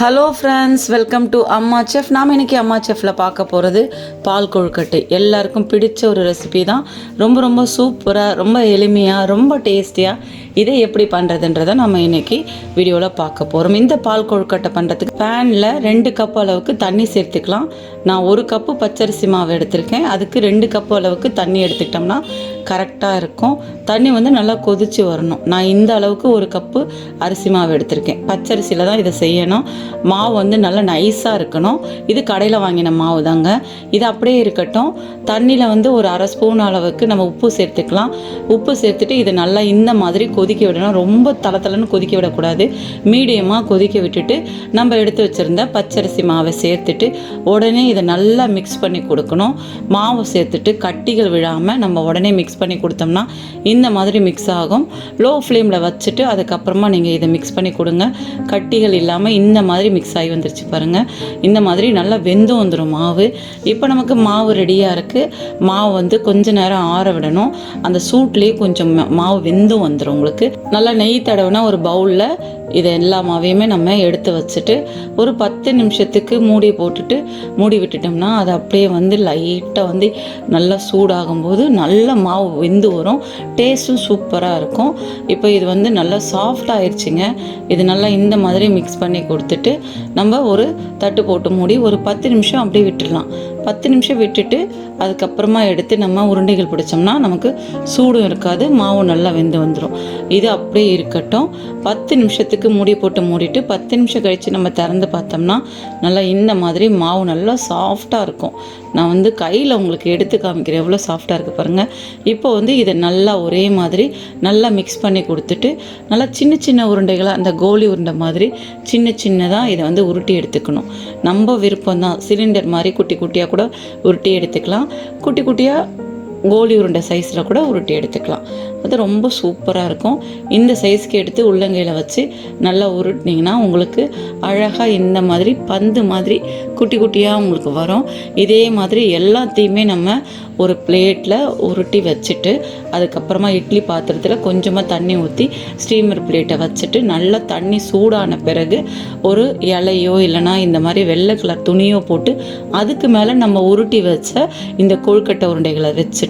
Hello friends welcome to Amma chef நாம் இன்னைக்கு அம்மா செஃப்பில் பார்க்க போகிறது பால் கொழுக்கட்டை. எல்லாருக்கும் பிடிச்ச ஒரு ரெசிபி தான். ரொம்ப ரொம்ப சூப்பராக ரொம்ப எளிமையாக ரொம்ப டேஸ்டியாக இதை எப்படி பண்ணுறதுன்றதை நம்ம இன்றைக்கி வீடியோவில் பார்க்க போகிறோம் இந்த பால் கொழுக்கட்டை பண்ணுறதுக்கு பேனில் ரெண்டு கப் அளவுக்கு தண்ணி சேர்த்துக்கலாம். நான் ஒரு கப்பு பச்சரிசி மாவு எடுத்திருக்கேன். அதுக்கு ரெண்டு கப்பு அளவுக்கு தண்ணி எடுத்துக்கிட்டோம்னா கரெக்டாக இருக்கும். தண்ணி வந்து நல்லா கொதித்து வரணும். நான் இந்த அளவுக்கு ஒரு கப்பு அரிசி மாவு எடுத்திருக்கேன். பச்சரிசியில் தான் இதை செய்யணும். மாவு வந்து நல்லா நைஸாக இருக்கணும். இது கடையில் வாங்கின மாவு தாங்க. இது அப்படியே இருக்கட்டும். தண்ணியில் வந்து ஒரு அரை ஸ்பூன் அளவுக்கு நம்ம உப்பு சேர்த்துக்கலாம். உப்பு சேர்த்துட்டு இதை நல்லா இந்த மாதிரி கொதிக்க விடணும் ரொம்ப தளத்தலன்னு கொதிக்க விடக்கூடாது. மீடியமாக கொதிக்க விட்டுட்டு நம்ம எடுத்து வச்சுருந்த பச்சரிசி மாவை சேர்த்துட்டு உடனே இதை நல்லா மிக்ஸ் பண்ணி கொடுக்கணும். மாவு சேர்த்துட்டு கட்டிகள் விழாமல் நம்ம உடனே மிக்ஸ் பண்ணி கொடுத்தோம்னா இந்த மாதிரி மிக்ஸ் ஆகும். லோ ஃப்ளேமில் வச்சுட்டு அதுக்கப்புறமா நீங்கள் இதை மிக்ஸ் பண்ணி கொடுங்க. கட்டிகள் இல்லாமல் இந்த மாதிரி மிக்ஸ் ஆகி வந்துருச்சு பாருங்கள் இந்த மாதிரி நல்லா வெந்து வந்துடும் மாவு. இப்போ நமக்கு மாவு ரெடியாக இருக்குது மாவு வந்து கொஞ்ச நேரம் ஆற விடணும். அந்த சூட்லேயே கொஞ்சம் மாவு வெந்தும் வந்துடும் உங்களுக்கு. நல்லா நெய் தடவுனா ஒரு பவுலில் இதை எல்லா மாவையுமே நம்ம எடுத்து வச்சுட்டு ஒரு பத்து நிமிஷத்துக்கு மூடி போட்டுட்டு மூடி விட்டுட்டோம்னா அது அப்படியே வந்து லைட்டாக வந்து நல்லா சூடாகும்போது நல்ல மாவு வெந்து வரும். டேஸ்ட்டும் சூப்பராக இருக்கும். இப்போ இது வந்து நல்லா சாஃப்ட் ஆயிடுச்சுங்க இது நல்லா இந்த மாதிரி மிக்ஸ் பண்ணி கொடுத்துட்டு நம்ம ஒரு தட்டு போட்டு மூடி ஒரு பத்து நிமிஷம் அப்படியே விட்டுடலாம். பத்து நிமிஷம் விட்டுட்டு அதுக்கப்புறமா எடுத்து நம்ம உருண்டைகள் பிடிச்சோம்னா நமக்கு சூடும் இருக்காது மாவும் நல்லா வெந்து வந்துடும் இது அப்படியே இருக்கட்டும். பத்து நிமிஷத்துக்கு மூடி போட்டு மூடிட்டு பத்து நிமிஷம் கழித்து நம்ம திறந்து பார்த்தோம்னா நல்லா இந்த மாதிரி மாவு நல்லா சாஃப்டாக இருக்கும். நான் வந்து கையில் உங்களுக்கு எடுத்து காமிக்கிறேன். எவ்வளோ சாஃப்டாக இருக்குது பாருங்கள் இப்போ வந்து இதை நல்லா ஒரே மாதிரி நல்லா மிக்ஸ் பண்ணி கொடுத்துட்டு நல்லா சின்ன சின்ன உருண்டைகளாக அந்த கோலி உருண்டை மாதிரி சின்ன சின்னதாக இதை வந்து உருட்டி எடுத்துக்கணும். நம்ம விருப்பம் தான் சிலிண்டர் மாதிரி குட்டி குட்டியாக கூட உருட்டி எடுத்துக்கலாம். குட்டி குட்டியாக கோலி உருண்டை சைஸில் கூட உருட்டி எடுத்துக்கலாம். அது ரொம்ப சூப்பராக இருக்கும். இந்த சைஸ்க்கு எடுத்து உள்ளங்கையில் வச்சு நல்லா உருட்டினீங்கன்னா உங்களுக்கு அழகாக இந்த மாதிரி பந்து மாதிரி குட்டி குட்டியாக உங்களுக்கு வரும். இதே மாதிரி எல்லாத்தையுமே நம்ம ஒரு பிளேட்டில் உருட்டி வச்சுட்டு அதுக்கப்புறமா இட்லி பாத்திரத்தில் கொஞ்சமாக தண்ணி ஊற்றி ஸ்டீமர் பிளேட்டை வச்சுட்டு நல்லா தண்ணி சூடான பிறகு ஒரு இலையோ இல்லைன்னா இந்த மாதிரி வெள்ளை கலர் துணியோ போட்டு அதுக்கு மேலே நம்ம உருட்டி வச்ச இந்த கொழுக்கட்டை உருண்டைகளை வச்சுட்டு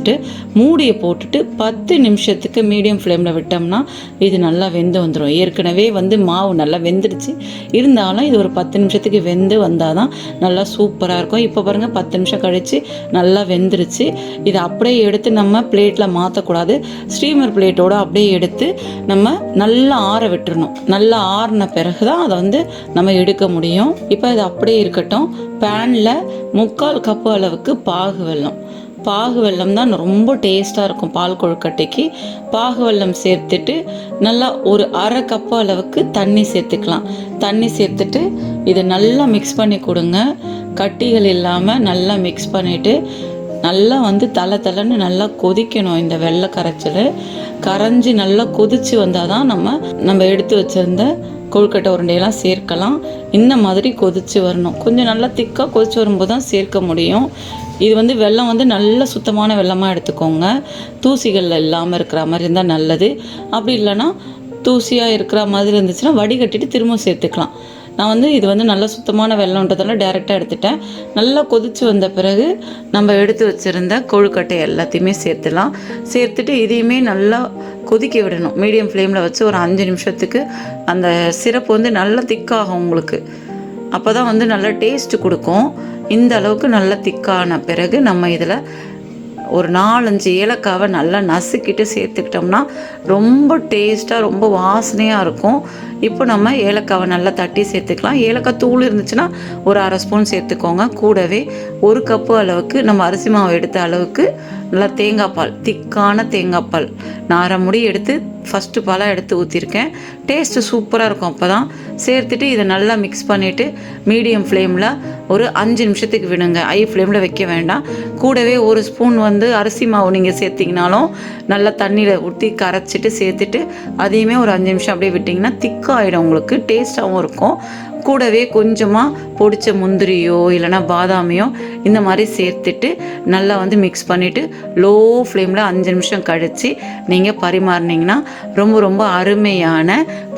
மூடியை போட்டுட்டு பத்து நிமிஷத்துக்கு மீடியம் ஃப்ளேமில் விட்டோம்னா இது நல்லா வெந்து வந்துடும் ஏற்கனவே வந்து மாவு நல்லா வெந்துடுச்சு. இருந்தாலும் இது ஒரு பத்து நிமிஷத்துக்கு வெந்து வந்தால் தான் நல்லா சூப்பராக இருக்கும். இப்போ பாருங்கள் பத்து நிமிஷம் கழித்து நல்லா வெந்துருச்சு. இதை அப்படியே எடுத்து நம்ம பிளேட்டில் மாற்றக்கூடாது ஸ்டீமர் பிளேட்டோடு அப்படியே எடுத்து நம்ம நல்லா ஆற விட்டுறணும். நல்லா ஆறின பிறகு தான் அதை வந்து நம்ம எடுக்க முடியும். இப்போ இது அப்படியே இருக்கட்டும். பேனில் முக்கால் கப்பு அளவுக்கு பாகு வெல்லம். பாகு வெல்லம் தான் ரொம்ப டேஸ்ட்டாக இருக்கும் பால் கொழுக்கட்டைக்கு. பாகு வெல்லம் சேர்த்துட்டு நல்லா ஒரு அரை கப்பு அளவுக்கு தண்ணி சேர்த்துக்கலாம். தண்ணி சேர்த்துட்டு இதை நல்லா மிக்ஸ் பண்ணி கொடுங்க. கட்டிகள் இல்லாமல் நல்லா மிக்ஸ் பண்ணிவிட்டு நல்லா வந்து தலை தலைன்னு நல்லா கொதிக்கணும் இந்த வெள்ளை கரைச்சல். கரைஞ்சி நல்லா கொதிச்சு வந்தால் தான் நம்ம நம்ம எடுத்து வச்சுருந்த கொழுக்கட்டை உருண்டையெல்லாம் சேர்க்கலாம். இந்த மாதிரி கொதிச்சு வரணும். கொஞ்சம் நல்லா திக்காக கொதித்து வரும்போது தான் சேர்க்க முடியும். இது வந்து வெல்லம் வந்து நல்ல சுத்தமான வெள்ளமாக எடுத்துக்கோங்க. தூசிகள் இல்லாமல் இருக்கிற மாதிரி இருந்தால் நல்லது. அப்படி இல்லைன்னா தூசியாக இருக்கிற மாதிரி இருந்துச்சுன்னா வடிகட்டிட்டு திரும்ப சேர்த்துக்கலாம். நான் வந்து இது வந்து நல்ல சுத்தமான வெள்ளம்ன்றதால டேரெக்டாக எடுத்துட்டேன். நல்லா கொதித்து வந்த பிறகு நம்ம எடுத்து வச்சுருந்த கொழுக்கட்டை எல்லாத்தையுமே சேர்த்துலாம் சேர்த்துட்டு இதையுமே நல்லா கொதிக்க விடணும். மீடியம் ஃப்ளேமில் வச்சு ஒரு அஞ்சு நிமிஷத்துக்கு அந்த சிரப்பு வந்து நல்லா திக்காகும் உங்களுக்கு. அப்போ தான் வந்து நல்லா டேஸ்ட்டு கொடுக்கும். இந்த அளவுக்கு நல்லா திக்கான பிறகு நம்ம இதில் ஒரு நாலஞ்சு ஏலக்காவை நல்லா நசுக்கிட்டு சேர்த்துக்கிட்டோம்னா ரொம்ப டேஸ்ட்டாக ரொம்ப வாசனையாக இருக்கும். இப்போ நம்ம ஏலக்காவை நல்லா தட்டி சேர்த்துக்கலாம். ஏலக்காய் தூள் இருந்துச்சுன்னா ஒரு அரை ஸ்பூன் சேர்த்துக்கோங்க. கூடவே ஒரு கப்பு அளவுக்கு நம்ம அரிசி மாவு எடுத்த அளவுக்கு நல்லா தேங்காய் பால் திக்கான தேங்காய் பால். நான் அரை முடி எடுத்து ஃபஸ்ட்டு பாலாக எடுத்து ஊற்றிருக்கேன் டேஸ்ட்டு சூப்பராக இருக்கும் அப்போ தான் சேர்த்துட்டு இதை நல்லா மிக்ஸ் பண்ணிவிட்டு மீடியம் ஃப்ளேமில் ஒரு அஞ்சு நிமிஷத்துக்கு விடுங்க. ஐ ஃப்ளேமில் வைக்க வேண்டாம். கூடவே ஒரு ஸ்பூன் வந்து அரிசி மாவு நீங்கள் சேர்த்திங்கனாலும் நல்லா தண்ணியில் ஊற்றி கரைச்சிட்டு சேர்த்துட்டு அதையுமே ஒரு அஞ்சு நிமிஷம் அப்படியே விட்டிங்கன்னா திக்காகிடும் உங்களுக்கு டேஸ்ட்டாகவும் இருக்கும். கூடவே கொஞ்சமாக பொடிச்ச முந்திரியோ இல்லைனா பாதாமையோ இந்த மாதிரி சேர்த்துட்டு நல்லா வந்து மிக்ஸ் பண்ணிவிட்டு லோ ஃப்ளேமில் அஞ்சு நிமிஷம் கழித்து நீங்கள் பரிமாறினீங்கன்னா ரொம்ப ரொம்ப அருமையான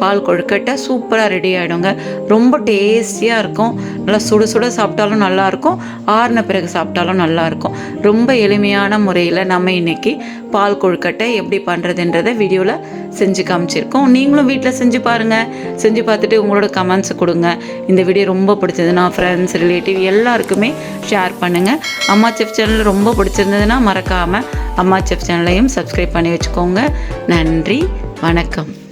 பால் கொழுக்கட்டை சூப்பராக ரெடி ஆகிடுங்க ரொம்ப டேஸ்டியாக இருக்கும். நல்லா சுட சுட சாப்பிட்டாலும் நல்லாயிருக்கும் ஆறின பிறகு சாப்பிட்டாலும் நல்லாயிருக்கும் ரொம்ப எளிமையான முறையில் நம்ம இன்னைக்கு பால் கொழுக்கட்டை எப்படி பண்ணுறதுன்றதை வீடியோவில் செஞ்சு காமிச்சிருக்கோம். நீங்களும் வீட்டில் செஞ்சு பாருங்கள் செஞ்சு பார்த்துட்டு உங்களோட கமெண்ட்ஸை கொடுங்க. இந்த வீடியோ ரொம்ப பிடிச்சதுன்னா ஃப்ரெண்ட்ஸ் ரிலேட்டிவ் எல்லாருக்குமே ஷேர் பண்ணுங்கள் அம்மா செஃப் சேனல் ரொம்ப பிடிச்சிருந்ததுன்னா மறக்காமல் அம்மா செஃப் சேனலையும் சப்ஸ்கிரைப் பண்ணி வச்சுக்கோங்க. நன்றி வணக்கம்.